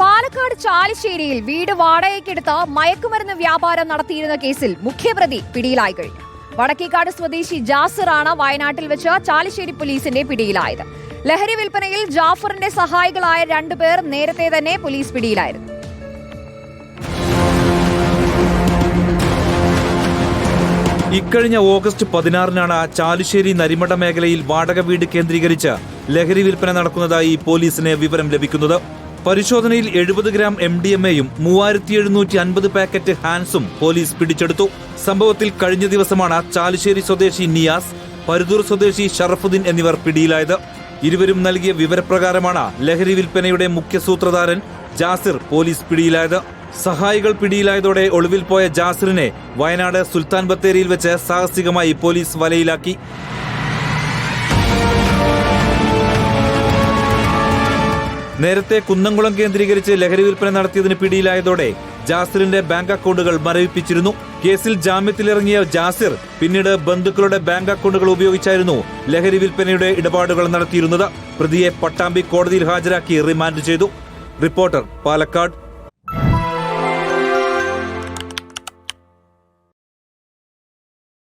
പാലക്കാട് ചാലിശ്ശേരിയിൽ വീട് വാടകയ്ക്കെടുത്ത് മയക്കുമരുന്ന് വ്യാപാരം നടത്തിയിരുന്ന കേസിൽ മുഖ്യപ്രതി പിടിയിലായി കഴിഞ്ഞു. വടക്കേക്കാട് സ്വദേശി ജാസിറാണ് വയനാട്ടിൽ വെച്ച് ചാലിശ്ശേരി പോലീസിന്റെ പിടിയിലായത്. ലഹരി വിൽപ്പനയിൽ ജാഫറിന്റെ സഹായികളായ രണ്ടുപേർ നേരത്തെ തന്നെ പോലീസ് പിടിയിലായിരുന്നു. ഇക്കഴിഞ്ഞ ഓഗസ്റ്റ് പതിനാറിനാണ് ചാലുശ്ശേരി നരിമട മേഖലയിൽ വാടക വീട് കേന്ദ്രീകരിച്ച് ലഹരി വിൽപ്പന നടക്കുന്നതായി പോലീസിന് വിവരം ലഭിക്കുന്നത്. പരിശോധനയിൽ എഴുപത് ഗ്രാം എം ഡി എം എയും മൂവായിരത്തി എഴുന്നൂറ്റി അൻപത് പാക്കറ്റ് ഹാൻസും പോലീസ് പിടിച്ചെടുത്തു. സംഭവത്തിൽ കഴിഞ്ഞ ദിവസമാണ് ചാലിശ്ശേരി സ്വദേശി നിയാസ് പരുതൂർ സ്വദേശി ഷറഫുദ്ദീൻ എന്നിവർ പിടിയിലായത്. ഇരുവരും നൽകിയ വിവരപ്രകാരമാണ് ലഹരി വിൽപ്പനയുടെ മുഖ്യ സൂത്രധാരൻ ജാസിർ പോലീസ് പിടിയിലായത്. സഹായികൾ പിടിയിലായതോടെ ഒളിവിൽ പോയ ജാസിറിനെ വയനാട് സുൽത്താൻ ബത്തേരിയിൽ വെച്ച് സാഹസികമായി പോലീസ് വലയിലാക്കി. നേരത്തെ കുന്നംകുളം കേന്ദ്രീകരിച്ച് ലഹരി വിൽപ്പന നടത്തിയതിന് പിടിയിലായതോടെ ജാസിറിന്റെ ബാങ്ക് അക്കൗണ്ടുകൾ മരവിപ്പിച്ചിരുന്നു. കേസിൽ ജാമ്യത്തിലിറങ്ങിയ ജാസിർ പിന്നീട് ബന്ധുക്കളുടെ ബാങ്ക് അക്കൗണ്ടുകൾ ഉപയോഗിച്ചായിരുന്നു ലഹരി വിൽപ്പനയുടെ ഇടപാടുകൾ നടത്തിയിരുന്നത്. പ്രതിയെ പട്ടാമ്പി കോടതിയിൽ ഹാജരാക്കി റിമാൻഡ് ചെയ്തു. റിപ്പോർട്ടർ പാലക്കാട്